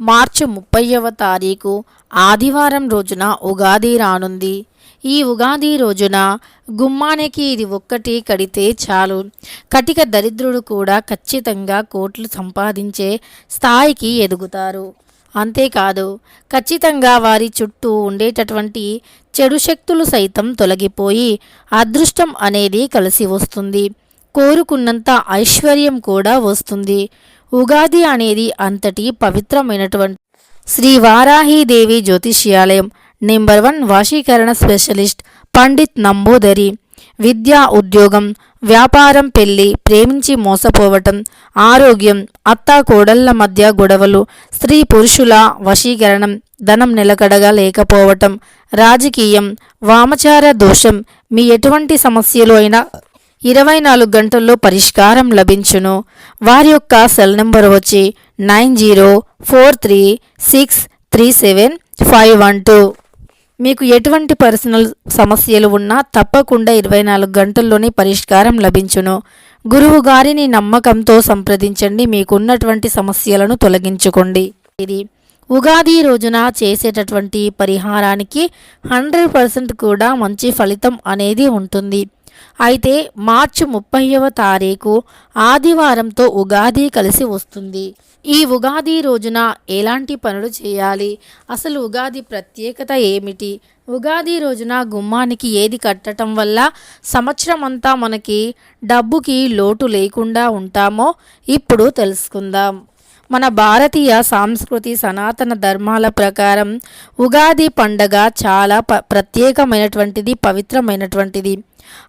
మార్చి ముప్పైవ తారీఖు ఆదివారం రోజున ఉగాది రానుంది. ఈ ఉగాది రోజున గుమ్మానికి ఇది ఒక్కటి కడితే చాలు. కటిక దరిద్రుడు కూడా ఖచ్చితంగా కోట్లు సంపాదించే స్థాయికి ఎదుగుతారు. అంతేకాదు ఖచ్చితంగా వారి చుట్టూ ఉండేటటువంటి చెడు శక్తులు సైతం తొలగిపోయి అదృష్టం అనేది కలిసి వస్తుంది. కోరుకున్నంత ఐశ్వర్యం కూడా వస్తుంది. ఉగాది అనేది అంతటి పవిత్రమైనటువంటి శ్రీ వారాహీదేవి జ్యోతిష్యాలయం. నెంబర్ వన్ వాషీకరణ స్పెషలిస్ట్ పండిత్ నంబూదరి. విద్య ఉద్యోగం వ్యాపారం పెళ్ళి ప్రేమించి మోసపోవటం ఆరోగ్యం అత్తా కోడళ్ళ మధ్య గొడవలు స్త్రీ పురుషుల వశీకరణం ధనం నిలకడగా లేకపోవటం రాజకీయం వామచార దోషం మీ ఎటువంటి సమస్యలు అయినా ఇరవై నాలుగు గంటల్లో పరిష్కారం లభించును. వారి యొక్క సెల్ నెంబర్ వచ్చి nine zero four three six three seven five one two. మీకు ఎటువంటి పర్సనల్ సమస్యలు ఉన్నా తప్పకుండా ఇరవై నాలుగు గంటల్లోనే పరిష్కారం లభించును. గురువు గారిని నమ్మకంతో సంప్రదించండి. మీకున్నటువంటి సమస్యలను తొలగించుకోండి. ఇది ఉగాది రోజున చేసేటటువంటి పరిహారానికి హండ్రెడ్ పర్సెంట్ కూడా మంచి ఫలితం అనేది ఉంటుంది. అయితే మార్చి ముప్పైవ తారీఖు ఆదివారంతో ఉగాది కలిసి వస్తుంది. ఈ ఉగాది రోజున ఎలాంటి పనులు చేయాలి? అసలు ఉగాది ప్రత్యేకత ఏమిటి? ఉగాది రోజున గుమ్మానికి ఏది కట్టడం వల్ల సంవత్సరం అంతా మనకి డబ్బుకి లోటు లేకుండా ఉంటామో ఇప్పుడు తెలుసుకుందాం. మన భారతీయ సాంస్కృతి సనాతన ధర్మాల ప్రకారం ఉగాది పండగ చాలా ప ప్రత్యేకమైనటువంటిది పవిత్రమైనటువంటిది.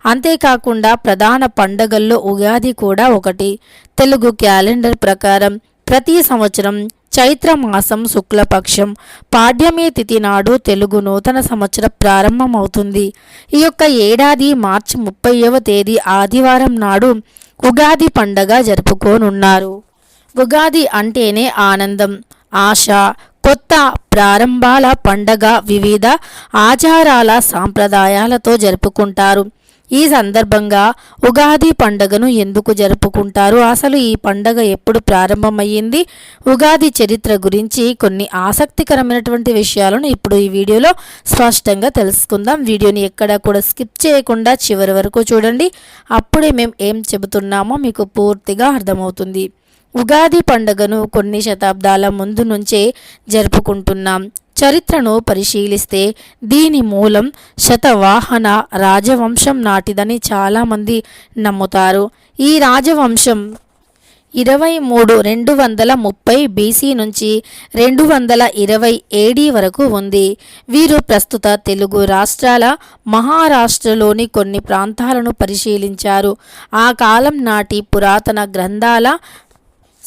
అంతేకాకుండా ప్రధాన పండగల్లో ఉగాది కూడా ఒకటి. తెలుగు క్యాలెండర్ ప్రకారం ప్రతి సంవత్సరం చైత్ర మాసం శుక్లపక్షం పాడ్యమి తిథి నాడు తెలుగు నూతన సంవత్సరం ప్రారంభమవుతుంది. ఈ యొక్క ఏడాది మార్చి ముప్పైవ తేదీ ఆదివారం నాడు ఉగాది పండగ జరుపుకోనున్నారు. ఉగాది అంటేనే ఆనందం ఆశ కొత్త ప్రారంభాల పండగ వివిధ ఆచారాల సాంప్రదాయాలతో జరుపుకుంటారు. ఈ సందర్భంగా ఉగాది పండగను ఎందుకు జరుపుకుంటారు? అసలు ఈ పండగ ఎప్పుడు ప్రారంభమయ్యింది? ఉగాది చరిత్ర గురించి కొన్ని ఆసక్తికరమైనటువంటి విషయాలను ఇప్పుడు ఈ వీడియోలో స్పష్టంగా తెలుసుకుందాం. వీడియోని ఎక్కడ కూడా స్కిప్ చేయకుండా చివరి వరకు చూడండి. అప్పుడే మేము ఏం చెబుతున్నామో మీకు పూర్తిగా అర్థమవుతుంది. ఉగాది పండుగను కొన్ని శతాబ్దాల ముందు నుంచే జరుపుకుంటున్నాం. చరిత్రను పరిశీలిస్తే దీని మూలం శతవాహన రాజవంశం నాటిదని చాలామంది నమ్ముతారు. ఈ రాజవంశం ఇరవై మూడు రెండు వందల ముప్పై బీసీ నుంచి రెండు వందల ఇరవై ఏడీ వరకు ఉంది. వీరు ప్రస్తుత తెలుగు రాష్ట్రాల మహారాష్ట్రలోని కొన్ని ప్రాంతాలను పరిశీలించారు. ఆ కాలం నాటి పురాతన గ్రంథాల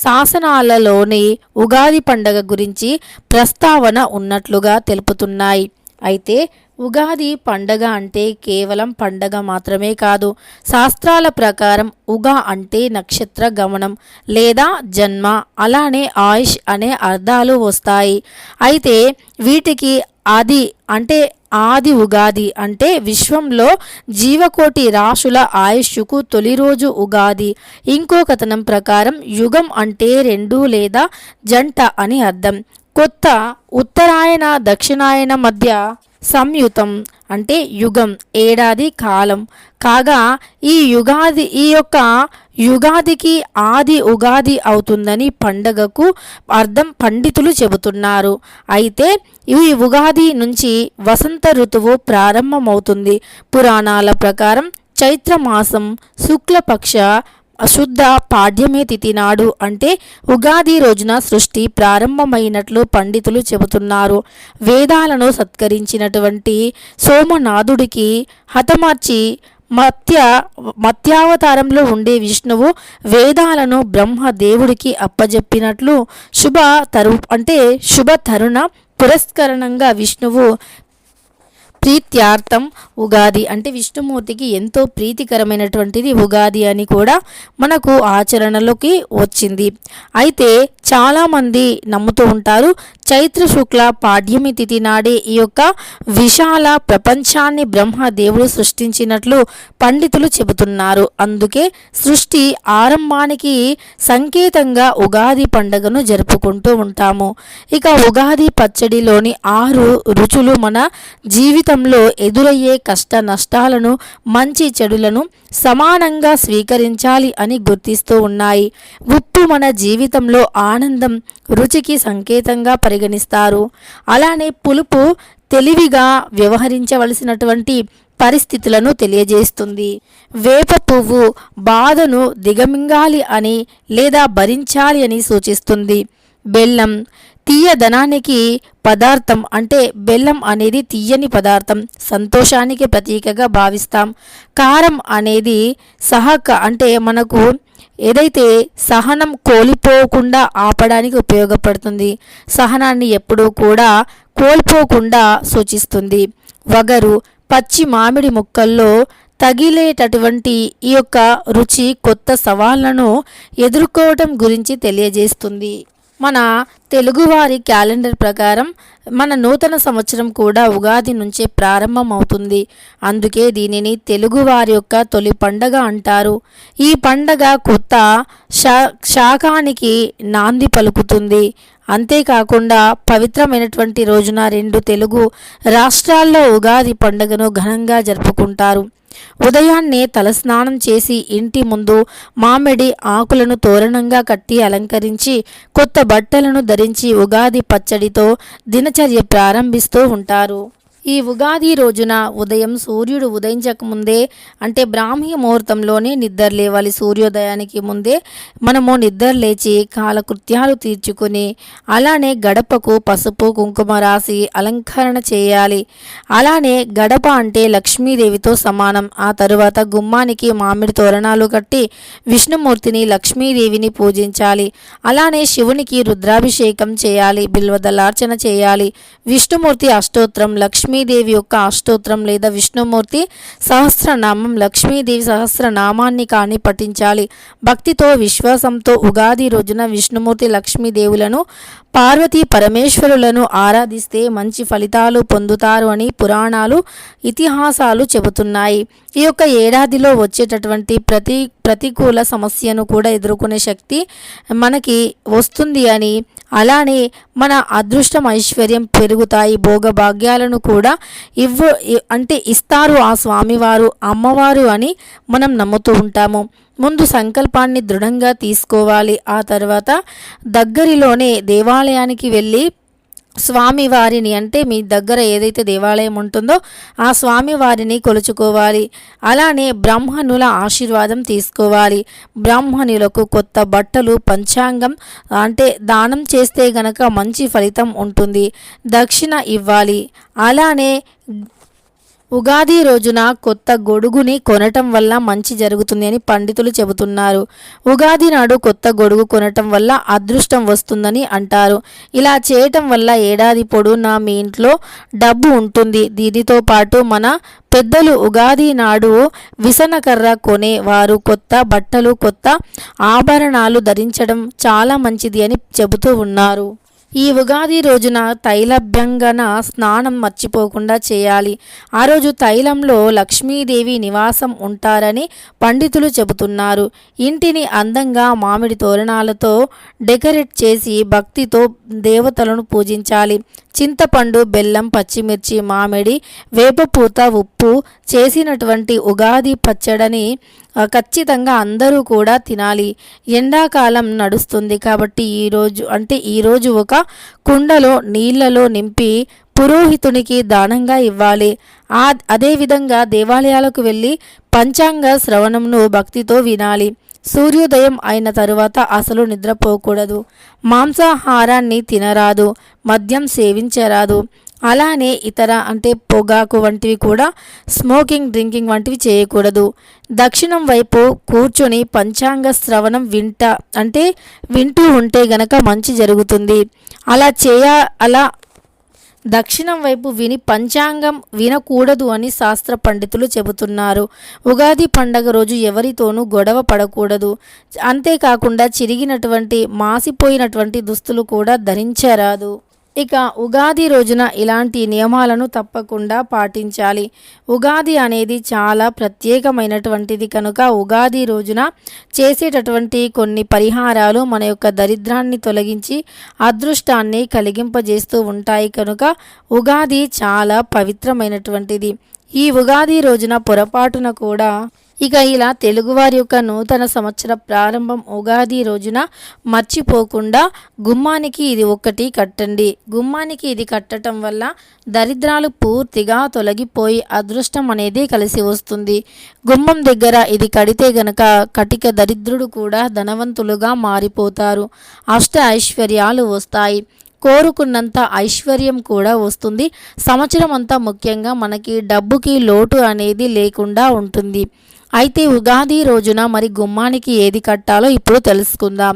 శాసనాలలోని ఉగాది పండగ గురించి ప్రస్తావన ఉన్నట్లుగా తెలుపుతున్నాయి. అయితే ఉగాది పండగ అంటే కేవలం పండగ మాత్రమే కాదు శాస్త్రాల ప్రకారం ఉగా అంటే నక్షత్ర గమనం లేదా జన్మ అలానే ఆయుష్ అనే అర్థాలు వస్తాయి. అయితే వీటికి ఆది అంటే ఆది ఉగాది అంటే విశ్వంలో జీవకోటి రాశుల ఆయుష్కు తొలి రోజు ఉగాది. ఇంకో కథనం ప్రకారం యుగం అంటే రెండు లేదా జంట అని అర్థం. కొత్త ఉత్తరాయణ దక్షిణాయన మధ్య సంయుతం అంటే యుగం ఏడాది కాలం. కాగా ఈ యుగాది ఈ యొక్క యుగాదికి ఆది ఉగాది అవుతుందని పండగకు అర్థం పండితులు చెబుతున్నారు. అయితే ఈ ఉగాది నుంచి వసంత ఋతువు ప్రారంభమవుతుంది. పురాణాల ప్రకారం చైత్రమాసం శుక్లపక్ష అశుద్ధ పాడ్యమే తిథి నాడు అంటే ఉగాది రోజున సృష్టి ప్రారంభమైనట్లు పండితులు చెబుతున్నారు. వేదాలను సత్కరించినటువంటి సోమనాథుడికి హతమార్చి మత్య మత్యావతారంలో ఉండే విష్ణువు వేదాలను బ్రహ్మ దేవుడికి అప్పజెప్పినట్లు శుభ తరు అంటే శుభ తరుణ పురస్కరణంగా విష్ణువు ప్రీత్యార్థం ఉగాది అంటే విష్ణుమూర్తికి ఎంతో ప్రీతికరమైనటువంటిది ఉగాది అని కూడా మనకు ఆచరణలోకి వచ్చింది. అయితే చాలామంది నమ్ముతూ ఉంటారు చైత్ర శుక్ల పాడ్యమి తిథి నాడే ఈ యొక్క విశాల ప్రపంచాన్ని బ్రహ్మదేవుడు సృష్టించినట్లు పండితులు చెబుతున్నారు. అందుకే సృష్టి ఆరంభానికి సంకేతంగా ఉగాది పండుగను జరుపుకుంటూ ఉంటాము. ఇక ఉగాది పచ్చడిలోని ఆరు రుచులు మన జీవితంలో ఎదురయ్యే కష్ట నష్టాలను మంచి చెడులను సమానంగా స్వీకరించాలి అని గుర్తిస్తూ ఉన్నాయి. ఉప్పు మన జీవితంలో ఆనందం రుచికి సంకేతంగా పరిగణిస్తారు. అలానే పులుపు తెలివిగా వ్యవహరించవలసినటువంటి పరిస్థితులను తెలియజేస్తుంది. వేప పువ్వు బాధను దిగమింగాలి అని లేదా భరించాలి అని సూచిస్తుంది. బెల్లం తీయదనానికి పదార్థం అంటే బెల్లం అనేది తీయని పదార్థం సంతోషానికి ప్రతీకగా భావిస్తాం. కారం అనేది సహక అంటే మనకు ఏదైతే సహనం కోల్పోకుండా ఆపడానికి ఉపయోగపడుతుంది సహనాన్ని ఎప్పుడూ కూడా కోల్పోకుండా సూచిస్తుంది. వగరు పచ్చి మామిడి ముక్కల్లో తగిలేటటువంటి ఈ యొక్క రుచి కొత్త సవాళ్ళను ఎదుర్కోవటం గురించి తెలియజేస్తుంది. మన తెలుగువారి క్యాలెండర్ ప్రకారం మన నూతన సంవత్సరం కూడా ఉగాది నుంచే ప్రారంభమవుతుంది. అందుకే దీనిని తెలుగువారి యొక్క తొలి పండగ అంటారు. ఈ పండగ కొత్త శా శాకానికి నాంది పలుకుతుంది. అంతేకాకుండా పవిత్రమైనటువంటి రోజున రెండు తెలుగు రాష్ట్రాల్లో ఉగాది పండుగను ఘనంగా జరుపుకుంటారు. ఉదయాన్నే తలస్నానం చేసి ఇంటి ముందు మామిడి ఆకులను తోరణంగా కట్టి అలంకరించి కొత్త బట్టలను ధరించి ఉగాది పచ్చడితో దినచర్య ప్రారంభిస్తూ ఉంటారు. ఈ ఉగాది రోజున ఉదయం సూర్యుడు ఉదయించక ముందే అంటే బ్రాహ్మీ ముహూర్తంలోనే నిద్ర లేవాలి సూర్యోదయానికి ముందే. మనము నిద్ర లేచి కాలకృత్యాలు తీర్చుకుని అలానే గడపకు పసుపు కుంకుమ రాసి అలంకరణ చేయాలి. అలానే గడప అంటే లక్ష్మీదేవితో సమానం. ఆ తరువాత గుమ్మానికి మామిడి తోరణాలు కట్టి విష్ణుమూర్తిని లక్ష్మీదేవిని పూజించాలి. అలానే శివునికి రుద్రాభిషేకం చేయాలి బిల్వదలార్చన చేయాలి. విష్ణుమూర్తి అష్టోత్రం లక్ష్మీ లక్ష్మీదేవి యొక్క అష్టోత్రం లేదా విష్ణుమూర్తి సహస్రనామం లక్ష్మీదేవి సహస్రనామాన్ని కానీ పఠించాలి. భక్తితో విశ్వాసంతో ఉగాది రోజున విష్ణుమూర్తి లక్ష్మీదేవులను పార్వతీ పరమేశ్వరులను ఆరాధిస్తే మంచి ఫలితాలు పొందుతారు అని పురాణాలు ఇతిహాసాలు చెబుతున్నాయి. ఈ యొక్క ఏడాదిలో వచ్చేటటువంటి ప్రతి ప్రతికూల సమస్యను కూడా ఎదుర్కొనే శక్తి మనకి వస్తుంది అని అలానే మన అదృష్టం ఐశ్వర్యం పెరుగుతాయి. భోగభాగ్యాలను కూడా ఇవ్వ అంటే ఇస్తారు ఆ స్వామివారు అమ్మవారు అని మనం నమ్ముతూ ఉంటాము. ముందు సంకల్పాన్ని దృఢంగా తీసుకోవాలి. ఆ తర్వాత దగ్గరిలోనే దేవాలయానికి వెళ్ళి స్వామివారిని అంటే మీ దగ్గర ఏదైతే దేవాలయం ఉంటుందో ఆ స్వామివారిని కొలుచుకోవాలి. అలానే బ్రాహ్మణుల ఆశీర్వాదం తీసుకోవాలి. బ్రాహ్మణులకు కొత్త బట్టలు పంచాంగం అంటే దానం చేస్తే గనక మంచి ఫలితం ఉంటుంది. దక్షిణ ఇవ్వాలి. అలానే ఉగాది రోజున కొత్త గొడుగుని కొనటం వల్ల మంచి జరుగుతుంది అని పండితులు చెబుతున్నారు. ఉగాది నాడు కొత్త గొడుగు కొనటం వల్ల అదృష్టం వస్తుందని అంటారు. ఇలా చేయటం వల్ల ఏడాది పొడవునా మీ ఇంట్లో డబ్బు ఉంటుంది. దీనితో పాటు మన పెద్దలు ఉగాది నాడు విసనకర్ర కొనే వారు కొత్త బట్టలు కొత్త ఆభరణాలు ధరించడం చాలా మంచిది అని చెబుతూ ఉన్నారు. ఈ ఉగాది రోజున తైలభ్యంగన స్నానం మర్చిపోకుండా చేయాలి. ఆ రోజు తైలంలో లక్ష్మీదేవి నివాసం ఉంటారని పండితులు చెబుతున్నారు. ఇంటిని అందంగా మామిడి తోరణాలతో డెకరేట్ చేసి భక్తితో దేవతలను పూజించాలి. చింతపండు బెల్లం పచ్చిమిర్చి మామిడి వేపపూత ఉప్పు చేసినటువంటి ఉగాది పచ్చడని ఖచ్చితంగా అందరూ కూడా తినాలి. ఎండాకాలం నడుస్తుంది కాబట్టి ఈరోజు అంటే ఈరోజు ఒక కుండలో నీళ్ళలో నింపి పురోహితునికి దానంగా ఇవ్వాలి. ఆ అదేవిధంగా దేవాలయాలకు వెళ్ళి పంచాంగ శ్రవణంను భక్తితో వినాలి. సూర్యోదయం అయిన తరువాత అసలు నిద్రపోకూడదు. మాంసాహారాన్ని తినరాదు మద్యం సేవించరాదు. అలానే ఇతర అంటే పొగాకు వంటివి కూడా స్మోకింగ్ డ్రింకింగ్ వంటివి చేయకూడదు. దక్షిణం వైపు కూర్చొని పంచాంగ శ్రవణం వింట అంటే వింటూ ఉంటే గనక మంచి జరుగుతుంది. అలా చేయ అలా దక్షిణం వైపు విని పంచాంగం వినకూడదు అని శాస్త్ర పండితులు చెబుతున్నారు. ఉగాది పండగ రోజు ఎవరితోనూ గొడవ పడకూడదు. అంతేకాకుండా చిరిగినటువంటి మాసిపోయినటువంటి దుస్తులు కూడా ధరించరాదు. ఇక ఉగాది రోజున ఇలాంటి నియమాలను తప్పకుండా పాటించాలి. ఉగాది అనేది చాలా ప్రత్యేకమైనటువంటిది కనుక ఉగాది రోజున చేసేటటువంటి కొన్ని పరిహారాలు మన యొక్క దరిద్రాన్ని తొలగించి అదృష్టాన్ని కలిగింపజేస్తూ ఉంటాయి కనుక ఉగాది చాలా పవిత్రమైనటువంటిది. ఈ ఉగాది రోజున పొరపాటున కూడా ఇక ఇలా తెలుగువారి యొక్క నూతన సంవత్సర ప్రారంభం ఉగాది రోజున మర్చిపోకుండా గుమ్మానికి ఇది ఒక్కటి కట్టండి. గుమ్మానికి ఇది కట్టడం వల్ల దరిద్రాలు పూర్తిగా తొలగిపోయి అదృష్టం అనేది కలిసి వస్తుంది. గుమ్మం దగ్గర ఇది కడితే గనక కటిక దరిద్రుడు కూడా ధనవంతులుగా మారిపోతారు. అష్ట ఐశ్వర్యాలు వస్తాయి. కోరుకున్నంత ఐశ్వర్యం కూడా వస్తుంది. సంవత్సరం అంతా ముఖ్యంగా మనకి డబ్బుకి లోటు అనేది లేకుండా ఉంటుంది. అయితే ఉగాది రోజున మరి గుమ్మానికి ఏది కట్టాలో ఇప్పుడు తెలుసుకుందాం.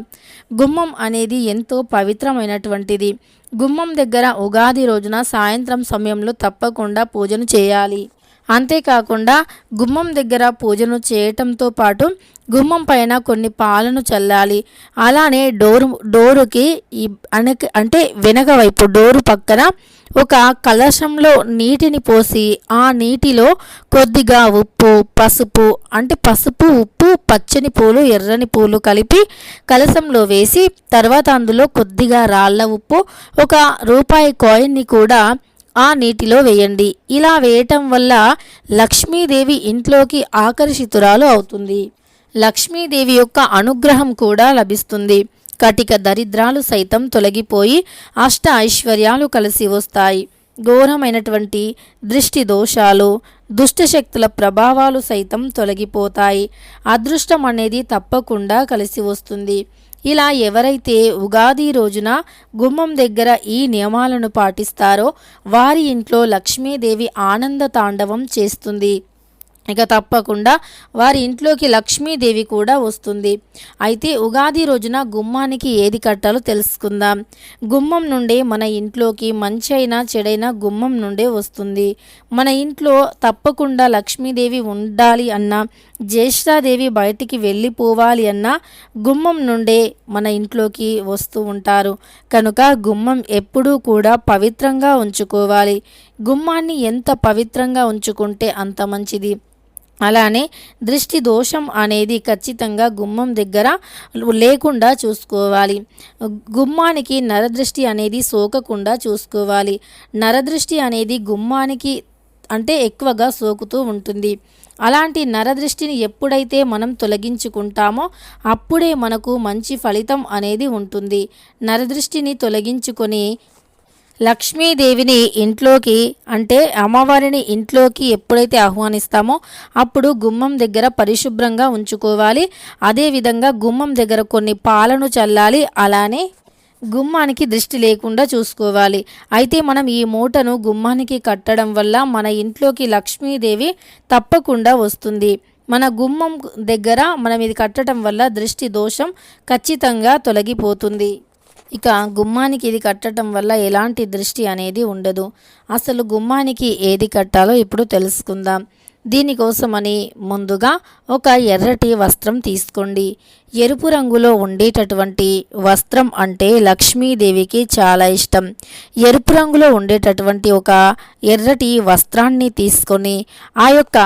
గుమ్మం అనేది ఎంతో పవిత్రమైనటువంటిది. గుమ్మం దగ్గర ఉగాది రోజున సాయంత్రం సమయంలో తప్పకుండా పూజను చేయాలి. అంతేకాకుండా గుమ్మం దగ్గర పూజను చేయటంతో పాటు గుమ్మం పైన కొన్ని పాలను చల్లాలి. అలానే డోరు డోరుకి ఈ అనక అంటే వెనక వైపు డోరు పక్కన ఒక కలశంలో నీటిని పోసి ఆ నీటిలో కొద్దిగా ఉప్పు పసుపు అంటే పసుపు ఉప్పు పచ్చని పూలు ఎర్రని పూలు కలిపి కలశంలో వేసి తర్వాత అందులో కొద్దిగా రాళ్ళ ఉప్పు ఒక రూపాయి కాయిన్ని కూడా ఆ నీటిలో వేయండి. ఇలా వేయటం వల్ల లక్ష్మీదేవి ఇంట్లోకి ఆకర్షితురాలు అవుతుంది. లక్ష్మీదేవి యొక్క అనుగ్రహం కూడా లభిస్తుంది. కటిక దరిద్రాలు సైతం తొలగిపోయి అష్ట ఐశ్వర్యాలు కలిసి వస్తాయి. ఘోరమైనటువంటి దృష్టి దోషాలు దుష్టశక్తుల ప్రభావాలు సైతం తొలగిపోతాయి. అదృష్టం అనేది తప్పకుండా కలిసి వస్తుంది. ఇలా ఎవరైతే ఉగాది రోజున గుమ్మం దగ్గర ఈ నియమాలను పాటిస్తారో వారి ఇంట్లో లక్ష్మీదేవి ఆనంద తాండవం చేస్తుంది. ఇక తప్పకుండా వారి ఇంట్లోకి లక్ష్మీదేవి కూడా వస్తుంది. అయితే ఉగాది రోజున గుమ్మానికి ఏది కట్టాలో తెలుసుకుందాం. గుమ్మం నుండే మన ఇంట్లోకి మంచి అయినా చెడైనా గుమ్మం నుండే వస్తుంది. మన ఇంట్లో తప్పకుండా లక్ష్మీదేవి ఉండాలి అన్నా జ్యేష్ఠాదేవి బయటికి వెళ్ళిపోవాలి అన్నా గుమ్మం నుండే మన ఇంట్లోకి వస్తూ ఉంటారు. కనుక గుమ్మం ఎప్పుడూ కూడా పవిత్రంగా ఉంచుకోవాలి. గుమ్మాన్ని ఎంత పవిత్రంగా ఉంచుకుంటే అంత మంచిది. అలానే దృష్టి దోషం అనేది ఖచ్చితంగా గుమ్మం దగ్గర లేకుండా చూసుకోవాలి. గుమ్మానికి నరదృష్టి అనేది సోకకుండా చూసుకోవాలి. నరదృష్టి అనేది గుమ్మానికి అంటే ఎక్కువగా సోకుతూ ఉంటుంది. అలాంటి నరదృష్టిని ఎప్పుడైతే మనం తొలగించుకుంటామో అప్పుడే మనకు మంచి ఫలితం అనేది ఉంటుంది. నరదృష్టిని తొలగించుకొని లక్ష్మీదేవిని ఇంట్లోకి అంటే అమ్మవారిని ఇంట్లోకి ఎప్పుడైతే ఆహ్వానిస్తామో అప్పుడు గుమ్మం దగ్గర పరిశుభ్రంగా ఉంచుకోవాలి. అదేవిధంగా గుమ్మం దగ్గర కొన్ని పాలను చల్లాలి. అలానే గుమ్మానికి దృష్టి లేకుండా చూసుకోవాలి. అయితే మనం ఈ మూటను గుమ్మానికి కట్టడం వల్ల మన ఇంట్లోకి లక్ష్మీదేవి తప్పకుండా వస్తుంది. మన గుమ్మం దగ్గర మనం ఇది కట్టడం వల్ల దృష్టి దోషం ఖచ్చితంగా తొలగిపోతుంది. ఇక గుమ్మానికి ఇది కట్టడం వల్ల ఎలాంటి దృష్టి అనేది ఉండదు. అసలు గుమ్మానికి ఏది కట్టాలో ఇప్పుడు తెలుసుకుందాం. దీనికోసమని ముందుగా ఒక ఎర్రటి వస్త్రం తీసుకోండి. ఎరుపు రంగులో ఉండేటటువంటి వస్త్రం అంటే లక్ష్మీదేవికి చాలా ఇష్టం. ఎరుపు రంగులో ఉండేటటువంటి ఒక ఎర్రటి వస్త్రాన్ని తీసుకొని ఆ యొక్క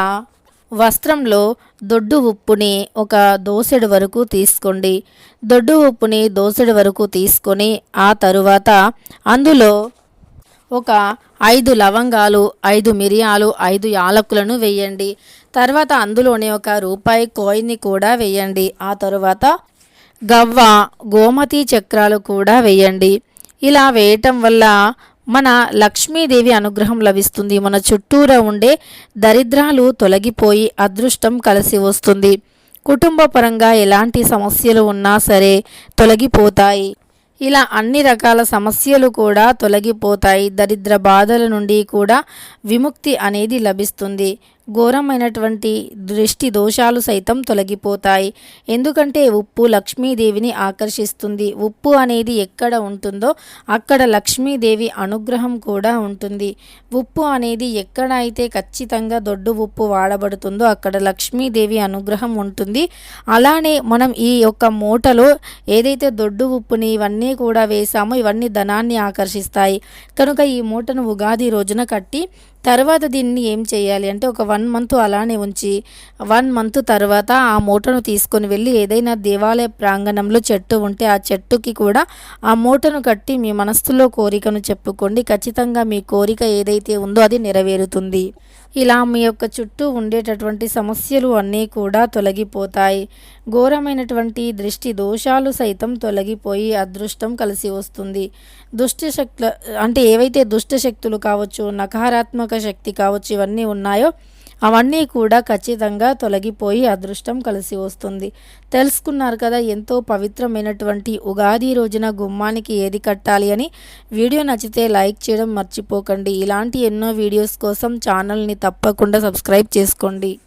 వస్త్రంలో దొడ్డు ఉప్పుని ఒక దోసెడు వరకు తీసుకోండి. దొడ్డు ఉప్పుని దోసెడు వరకు తీసుకొని ఆ తరువాత అందులో ఒక ఐదు లవంగాలు ఐదు మిరియాలు ఐదు యాలకులను వేయండి. తర్వాత అందులోనే ఒక రూపాయి కాయిన్ని కూడా వేయండి. ఆ తరువాత గవ్వ గోమతి చక్రాలు కూడా వేయండి. ఇలా వేయటం వల్ల మన లక్ష్మీదేవి అనుగ్రహం లభిస్తుంది. మన చుట్టూరా ఉండే దరిద్రాలు తొలగిపోయి అదృష్టం కలిసి వస్తుంది. కుటుంబ పరంగా ఎలాంటి సమస్యలు ఉన్నా సరే తొలగిపోతాయి. ఇలా అన్ని రకాల సమస్యలు కూడా తొలగిపోతాయి. దరిద్ర బాధల నుండి కూడా విముక్తి అనేది లభిస్తుంది. ఘోరమైనటువంటి దృష్టి దోషాలు సైతం తొలగిపోతాయి. ఎందుకంటే ఉప్పు లక్ష్మీదేవిని ఆకర్షిస్తుంది. ఉప్పు అనేది ఎక్కడ ఉంటుందో అక్కడ లక్ష్మీదేవి అనుగ్రహం కూడా ఉంటుంది. ఉప్పు అనేది ఎక్కడ అయితే ఖచ్చితంగా దొడ్డు ఉప్పు వాడబడుతుందో అక్కడ లక్ష్మీదేవి అనుగ్రహం ఉంటుంది. అలానే మనం ఈ యొక్క మూటలో ఏదైతే దొడ్డు ఉప్పుని ఇవన్నీ కూడా వేసామో ఇవన్నీ ధనాన్ని ఆకర్షిస్తాయి. కనుక ఈ మూటను ఉగాది రోజున కట్టి తర్వాత దీన్ని ఏం చేయాలి అంటే ఒక వన్ మంత్ అలానే ఉంచి వన్ మంత్ తర్వాత ఆ మూటను తీసుకొని వెళ్ళి ఏదైనా దేవాలయ ప్రాంగణంలో చెట్టు ఉంటే ఆ చెట్టుకి కూడా ఆ మూటను కట్టి మీ మనస్సులో కోరికను చెప్పుకోండి. ఖచ్చితంగా మీ కోరిక ఏదైతే ఉందో అది నెరవేరుతుంది. ఇలా మీ యొక్క చుట్టూ ఉండేటటువంటి సమస్యలు అన్నీ కూడా తొలగిపోతాయి. ఘోరమైనటువంటి దృష్టి దోషాలు సైతం తొలగిపోయి అదృష్టం కలిసి వస్తుంది. దుష్ట శక్తుల అంటే ఏవైతే దుష్ట శక్తులు కావచ్చు నకారాత్మక శక్తి కావచ్చు ఇవన్నీ ఉన్నాయో అవన్నీ కూడా ఖచ్చితంగా తొలగిపోయి అదృష్టం కలిసి వస్తుంది. తెలుసుకున్నారు కదా ఎంతో పవిత్రమైనటువంటి ఉగాది రోజున గుమ్మానికి ఏది కట్టాలి అని. వీడియో నచ్చితే లైక్ చేయడం మర్చిపోకండి. ఇలాంటి ఎన్నో వీడియోస్ కోసం ఛానల్ని తప్పకుండా సబ్స్క్రైబ్ చేసుకోండి.